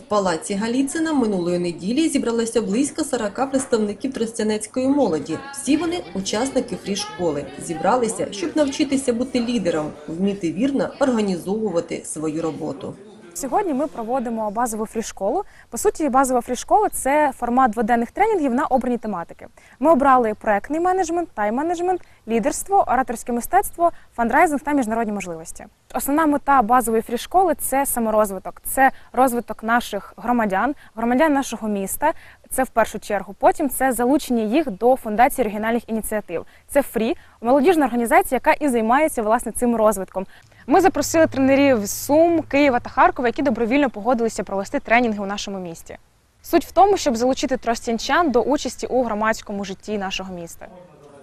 палаці Галіцина минулої неділі зібралося близько 40 представників тростянецької молоді. Всі вони учасники фрі-школи. Зібралися, щоб навчитися бути лідером, вміти вірно організовувати свою роботу. Сьогодні ми проводимо базову фрі-школу. По суті, базова фрі-школа – це формат дводенних тренінгів на обрані тематики. Ми обрали проектний менеджмент, тайм-менеджмент, лідерство, ораторське мистецтво, фандрайзинг та міжнародні можливості. Основна мета базової фрі-школи – це саморозвиток, це розвиток наших громадян, громадян нашого міста. Це в першу чергу. Потім це залучення їх до фундації регіональних ініціатив. Це фрі, молодіжна організація, яка і займається власне цим розвитком. Ми запросили тренерів з Сум, Києва та Харкова, які добровільно погодилися провести тренінги у нашому місті. Суть в тому, щоб залучити тростянчан до участі у громадському житті нашого міста.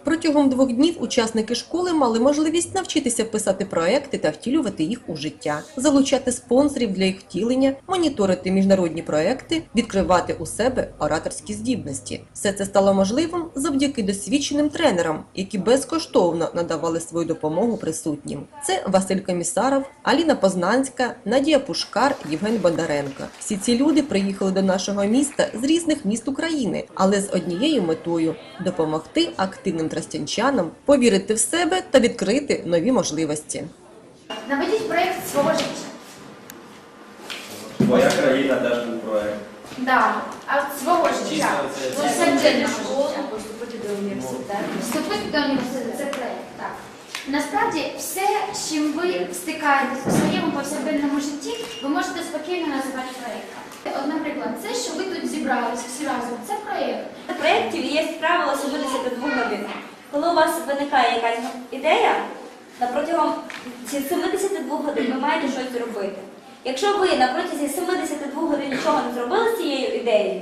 Протягом двох днів учасники школи мали можливість навчитися писати проекти та втілювати їх у життя, залучати спонсорів для їх втілення, моніторити міжнародні проекти, відкривати у себе ораторські здібності. Все це стало можливим завдяки досвідченим тренерам, які безкоштовно надавали свою допомогу присутнім. Це Василь Комісаров, Аліна Познанська, Надія Пушкар, Євген Бондаренко. Всі ці люди приїхали до нашого міста з різних міст України, але з однією метою допомогти активним тростянчанам повірити в себе та відкрити нові можливості. Наведіть проєкт свого життя. Твоя країна теж був проект. Да. А от свого життя. Чисто це- Повсякденного школу, поступити до університету. Вступити до університету це проєкт, так. Насправді, все, з чим ви стикаєтесь у своєму повсякденному житті, ви можете спокійно називати проєктом. От, наприклад, це, що ви тут зібрались всі разом, це проєкт. В проєктів є правило 72 годин. Коли у вас виникає якась ідея, на протягом 72 годин ви маєте щось зробити. Якщо ви на протязі 72 годин нічого не зробили з цією ідеєю,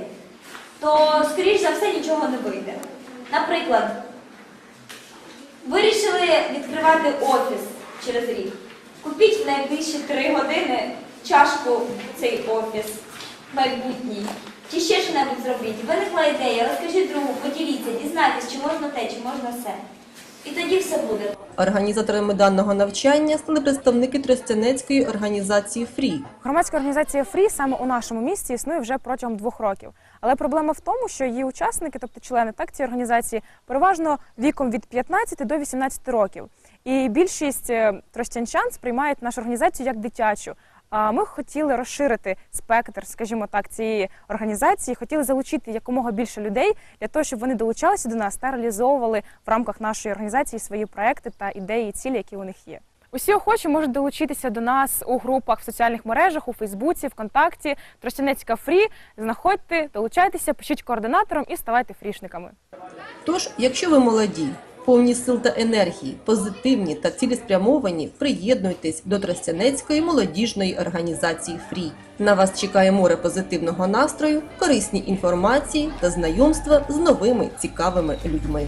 то, скоріш за все, нічого не вийде. Наприклад, вирішили відкривати офіс через рік. Купіть в найближчі 3 години чашку в цей офіс майбутній. Чи ще що-небудь зробіть. Виникла ідея, розкажіть другу, поділіться, те, чи можна все. І тоді все буде. Організаторами даного навчання стали представники Тростянецької організації Фрі. Громадська організація Фрі саме у нашому місті існує вже протягом двох років. Але проблема в тому, що її учасники, тобто члени так цієї організації, переважно віком від 15 до 18 років. І більшість е, тростянчан сприймають нашу організацію як дитячу. Ми хотіли розширити спектр, скажімо так, цієї організації, хотіли залучити якомога більше людей для того, щоб вони долучалися до нас та реалізовували в рамках нашої організації свої проекти та ідеї цілі, які у них є. Усі охочі можуть долучитися до нас у групах в соціальних мережах, у Фейсбуці, ВКонтакті, Тростянецька Фрі. Знаходьте, долучайтеся, пишіть координатором і ставайте фрішниками. Тож, якщо ви молоді, повні сил та енергії, позитивні та цілеспрямовані, приєднуйтесь до Тростянецької молодіжної організації Фрі. На вас чекає море позитивного настрою, корисні інформації та знайомства з новими цікавими людьми.